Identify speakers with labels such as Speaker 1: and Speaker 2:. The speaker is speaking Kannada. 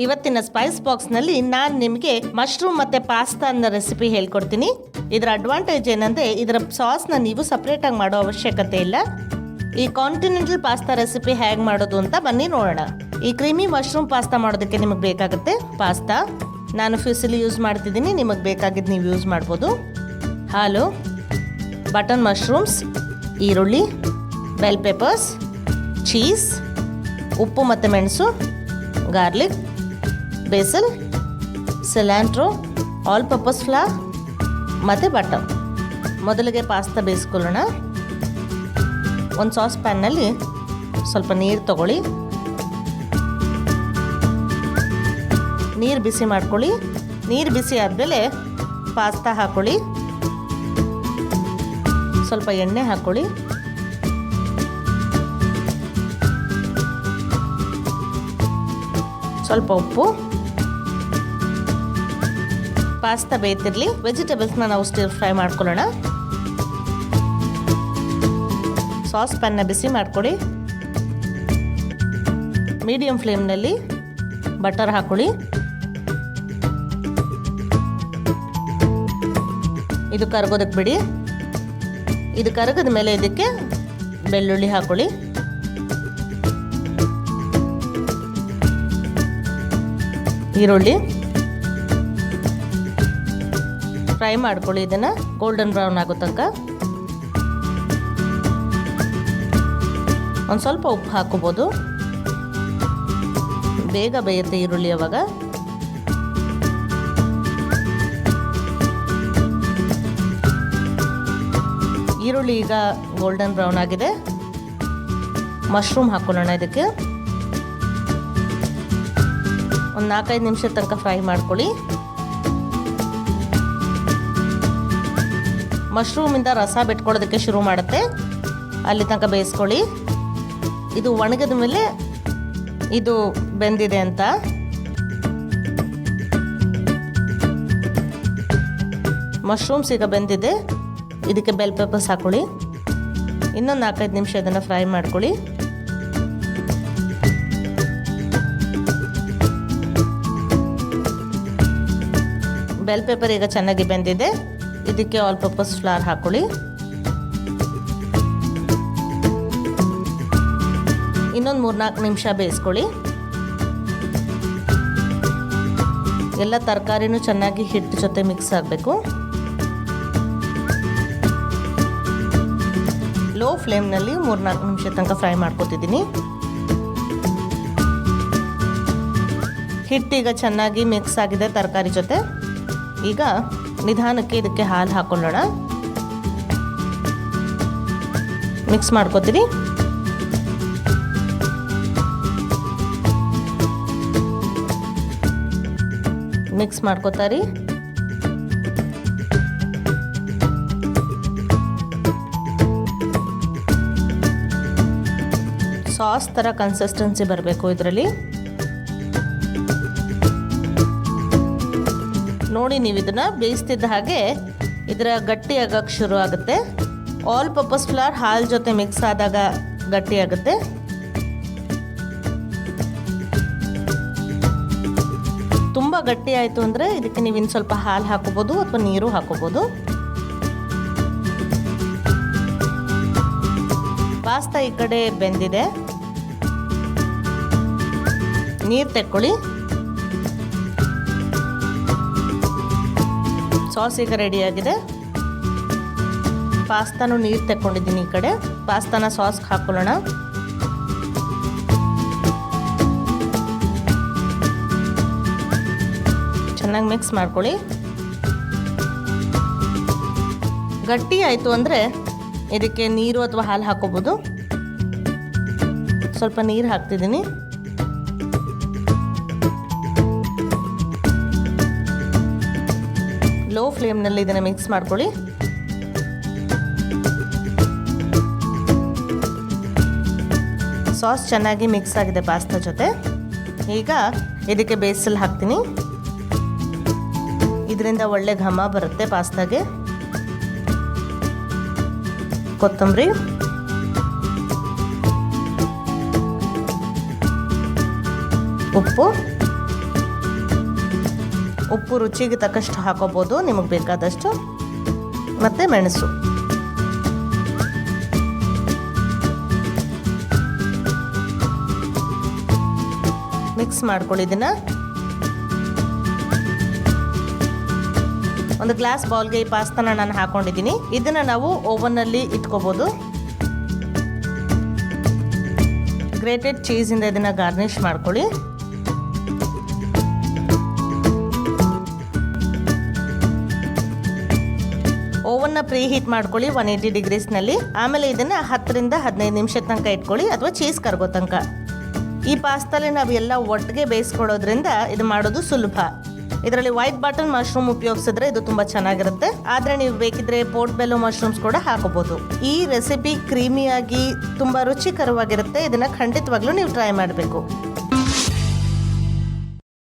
Speaker 1: ಇವತ್ತಿನ ಸ್ಪೈಸ್ ಬಾಕ್ಸ್ನಲ್ಲಿ ನಾನು ನಿಮಗೆ ಮಶ್ರೂಮ್ ಮತ್ತು ಪಾಸ್ತಾ ಅನ್ನೋ ರೆಸಿಪಿ ಹೇಳ್ಕೊಡ್ತೀನಿ. ಇದರ ಅಡ್ವಾಂಟೇಜ್ ಏನಂದರೆ ಇದರ ಸಾಸ್ನ ನೀವು ಸಪ್ರೇಟಾಗಿ ಮಾಡೋ ಅವಶ್ಯಕತೆ ಇಲ್ಲ. ಈ ಕಾಂಟಿನೆಂಟಲ್ ಪಾಸ್ತಾ ರೆಸಿಪಿ ಹೇಗೆ ಮಾಡೋದು ಅಂತ ಬನ್ನಿ ನೋಡೋಣ. ಈ ಕ್ರೀಮಿ ಮಶ್ರೂಮ್ ಪಾಸ್ತಾ ಮಾಡೋದಕ್ಕೆ ನಿಮಗೆ ಬೇಕಾಗುತ್ತೆ ಪಾಸ್ತಾ ನಾನು ಫ್ಯೂಸಿಲಿ ಯೂಸ್ ಮಾಡ್ತಿದ್ದೀನಿ, ನಿಮಗೆ ಬೇಕಾಗಿದ್ದು ನೀವು ಯೂಸ್ ಮಾಡ್ಬೋದು. ಹಾಲು ಬಟನ್ ಮಶ್ರೂಮ್ಸ್ ಈರುಳ್ಳಿ ಬೆಲ್ ಪೆಪರ್ಸ್ ಚೀಸ್ ಉಪ್ಪು ಮತ್ತು ಮೆಣಸು garlic basil cilantro all purpose flour ಮತ್ತು ಬಟರ್ ಮೊದಲಿಗೆ ಪಾಸ್ತಾ ಬೇಯಿಸ್ಕೊಳ್ಳೋಣ. ಒಂದು ಸಾಸ್ ಪ್ಯಾನ್ನಲ್ಲಿ ಸ್ವಲ್ಪ ನೀರು ತಗೊಳ್ಳಿ. ನೀರು ಬಿಸಿ ಮಾಡ್ಕೊಳ್ಳಿ. ನೀರು ಬಿಸಿ ಆದಮೇಲೆ ಪಾಸ್ತಾ ಹಾಕ್ಕೊಳ್ಳಿ ಸ್ವಲ್ಪ ಎಣ್ಣೆ ಹಾಕ್ಕೊಳ್ಳಿ ಸ್ವಲ್ಪ ಉಪ್ಪು. ಪಾಸ್ತಾ ಬೇಯ್ತಿರ್ಲಿ. ವೆಜಿಟೇಬಲ್ಸ್ನ ನಾವು ಸ್ಟಿರ್ ಫ್ರೈ ಮಾಡ್ಕೊಳ್ಳೋಣ. ಸಾಸ್ ಪ್ಯಾನ್ನ ಬಿಸಿ ಮಾಡ್ಕೊಳ್ಳಿ. ಮೀಡಿಯಂ ಫ್ಲೇಮ್ನಲ್ಲಿ ಬಟರ್ ಹಾಕೊಳ್ಳಿ. ಇದು ಕರಗೋದಕ್ಕೆ ಬಿಡಿ. ಇದು ಕರಗದ ಮೇಲೆ ಇದಕ್ಕೆ ಬೆಳ್ಳುಳ್ಳಿ ಹಾಕೊಳ್ಳಿ. ಈರುಳ್ಳಿ. ಫ್ರೈ ಮಾಡ್ಕೊಳ್ಳಿ, ಇದನ್ನು ಗೋಲ್ಡನ್ ಬ್ರೌನ್ ಆಗೋ ತನಕ. ಒಂದು ಸ್ವಲ್ಪ ಉಪ್ಪು ಹಾಕೋಬೋದು ಬೇಗ ಬೇಯುತ್ತೆ ಈರುಳ್ಳಿ ಅವಾಗ. ಈರುಳ್ಳಿ ಈಗ ಗೋಲ್ಡನ್ ಬ್ರೌನ್ ಆಗಿದೆ. ಮಶ್ರೂಮ್ ಹಾಕೊಳ್ಳೋಣ ಇದಕ್ಕೆ. ಒಂದು ನಾಲ್ಕೈದು ನಿಮಿಷ ತನಕ ಫ್ರೈ ಮಾಡ್ಕೊಳ್ಳಿ. ಮಶ್ರೂಮಿಂದ ರಸ ಬಿಟ್ಕೊಳ್ಳೋದಕ್ಕೆ ಶುರು ಮಾಡುತ್ತೆ. ಅಲ್ಲಿ ತನಕ ಬೇಯಿಸ್ಕೊಳ್ಳಿ. ಇದು ಒಣಗಿದ ಮೇಲೆ ಇದು ಬೆಂದಿದೆ ಅಂತ. ಮಶ್ರೂಮ್ಸ್ ಈಗ ಬೆಂದಿದೆ. ಇದಕ್ಕೆ ಬೆಲ್ ಪೇಪರ್ಸ್ ಹಾಕೊಳ್ಳಿ. ಇನ್ನೊಂದು ನಾಲ್ಕೈದು ನಿಮಿಷ ಇದನ್ನು ಫ್ರೈ ಮಾಡ್ಕೊಳ್ಳಿ. ಬೆಲ್ ಪೇಪರ್ ಈಗ ಚೆನ್ನಾಗಿ ಬೆಂದಿದೆ. ಇದಕ್ಕೆ ಆಲ್ ಪರ್ಪಸ್ ಫ್ಲವರ್ ಹಾಕೊಳ್ಳಿ. ಇನ್ನೊಂದು ಮೂರ್ನಾಲ್ಕು ನಿಮಿಷ ಬೇಯಿಸ್ಕೊಳ್ಳಿ. ಎಲ್ಲ ತರಕಾರಿನೂ ಚೆನ್ನಾಗಿ ಹಿಟ್ಟು ಜೊತೆ ಮಿಕ್ಸ್ ಆಗಬೇಕು. ಲೋ ಫ್ಲೇಮ್ನಲ್ಲಿ ಮೂರ್ನಾಲ್ಕು ನಿಮಿಷ ತನಕ ಫ್ರೈ ಮಾಡ್ಕೊತಿದ್ದೀನಿ. ಹಿಟ್ಟೀಗ ಚೆನ್ನಾಗಿ ಮಿಕ್ಸ್ ಆಗಿದೆ ತರಕಾರಿ ಜೊತೆ. ಈಗ ನಿಧಾನಕ್ಕೆ ಇದಕ್ಕೆ ಹಾಲು ಹಾಕೊಳ್ಳೋಣ. ಮಿಕ್ಸ್ ಮಾಡ್ಕೋತೀರಿ. ಮಿಕ್ಸ್ ಮಾಡ್ಕೋತಾರಿ. ಸಾಸ್ ಥರ ಕನ್ಸಿಸ್ಟೆನ್ಸಿ ಬರಬೇಕು ಇದರಲ್ಲಿ. ನೋಡಿ ನೀವು ಇದನ್ನ ಬೇಯಿಸ್ತಿದ್ದ ಹಾಗೆ ಇದರ ಗಟ್ಟಿ ಶುರು ಆಗುತ್ತೆ. ಆಲ್ ಪರ್ಪಸ್ ಫ್ಲವರ್ ಹಾಲು ಜೊತೆ ಮಿಕ್ಸ್ ಆದಾಗ ಗಟ್ಟಿ ಆಗುತ್ತೆ. ತುಂಬ ಗಟ್ಟಿ ಆಯಿತು ಅಂದರೆ ಇದಕ್ಕೆ ನೀವು ಇನ್ನು ಸ್ವಲ್ಪ ಹಾಲು ಹಾಕೋಬೋದು ಅಥವಾ ನೀರು ಹಾಕೋಬೋದು. ಪಾಸ್ತಾ ಈ ಕಡೆ ಬೆಂದಿದೆ. ನೀರು ತೆಕ್ಕೊಳ್ಳಿ. ಸಾಸ್ ಈಗ ರೆಡಿಯಾಗಿದೆ ಪಾಸ್ತಾನು ನೀರು ತೆಕ್ಕೊಂಡಿದ್ದೀನಿ ಈ ಕಡೆ. ಪಾಸ್ತಾನ ಸಾಸ್ಗೆ ಹಾಕೊಳ್ಳೋಣ. ಚೆನ್ನಾಗಿ ಮಿಕ್ಸ್ ಮಾಡ್ಕೊಳ್ಳಿ. ಗಟ್ಟಿ ಆಯಿತು ಅಂದರೆ ಇದಕ್ಕೆ ನೀರು ಅಥವಾ ಹಾಲು ಹಾಕೋಬೋದು. ಸ್ವಲ್ಪ ನೀರು ಹಾಕ್ತಿದ್ದೀನಿ. ಲೋ ಫ್ಲೇಮ್ನಲ್ಲಿ ಇದನ್ನು ಮಿಕ್ಸ್ ಮಾಡ್ಕೊಳ್ಳಿ. ಸಾಸ್ ಚೆನ್ನಾಗಿ ಮಿಕ್ಸ್ ಆಗಿದೆ ಪಾಸ್ತಾ ಜೊತೆ. ಈಗ ಇದಕ್ಕೆ ಬೇಸಲ್ ಹಾಕ್ತೀನಿ. ಇದರಿಂದ ಒಳ್ಳೆ ಘಮ ಬರುತ್ತೆ ಪಾಸ್ತಾಗೆ. ಕೊತ್ತಂಬರಿ. ಉಪ್ಪು. ಉಪ್ಪು ರುಚಿಗೆ ತಕ್ಕಷ್ಟು ಹಾಕೋಬೋದು, ನಿಮಗೆ ಬೇಕಾದಷ್ಟು. ಮತ್ತು ಮೆಣಸು. ಮಿಕ್ಸ್ ಮಾಡ್ಕೊಳ್ಳಿ ಇದನ್ನು. ಒಂದು ಗ್ಲಾಸ್ ಬೌಲ್ಗೆ ಈ ಪಾಸ್ತಾನ ನಾನು ಹಾಕೊಂಡಿದ್ದೀನಿ. ಇದನ್ನು ನಾವು ಓವನ್ನಲ್ಲಿ ಇಟ್ಕೋಬೋದು. ಗ್ರೇಟೆಡ್ ಚೀಸಿಂದ ಇದನ್ನು ಗಾರ್ನಿಷ್ ಮಾಡ್ಕೊಳ್ಳಿ. ಓವನ್ನ ಪ್ರೀ ಹೀಟ್ ಮಾಡ್ಕೊಳ್ಳಿ ಒನ್ ಏಯ್ಟಿ ಡಿಗ್ರೀಸ್ನಲ್ಲಿ ಆಮೇಲೆ ಇದನ್ನ ಹತ್ತರಿಂದ ಹದಿನೈದು ನಿಮಿಷ ತನಕ ಇಟ್ಕೊಳ್ಳಿ, ಅಥವಾ ಚೀಸ್ ಕರ್ಗೋ ತನಕ. ಈ ಪಾಸ್ತಾಲೆ ನಾವು ಎಲ್ಲ ಒಟ್ಟಿಗೆ ಬೇಯಿಸ್ಕೊಳ್ಳೋದ್ರಿಂದ ಇದು ಮಾಡೋದು ಸುಲಭ. ಇದರಲ್ಲಿ ವೈಟ್ ಬಟನ್ ಮಶ್ರೂಮ್ ಉಪಯೋಗಿಸಿದ್ರೆ ಇದು ತುಂಬಾ ಚೆನ್ನಾಗಿರುತ್ತೆ. ಆದ್ರೆ ನೀವು ಬೇಕಿದ್ರೆ ಪೋರ್ಟ್ ಬೆಲ್ಲೋ ಮಶ್ರೂಮ್ಸ್ ಕೂಡ ಹಾಕಬಹುದು ಈ ರೆಸಿಪಿ ಕ್ರೀಮಿಯಾಗಿ ತುಂಬಾ ರುಚಿಕರವಾಗಿರುತ್ತೆ. ಇದನ್ನ ಖಂಡಿತವಾಗ್ಲೂ ನೀವು ಟ್ರೈ ಮಾಡಬೇಕು.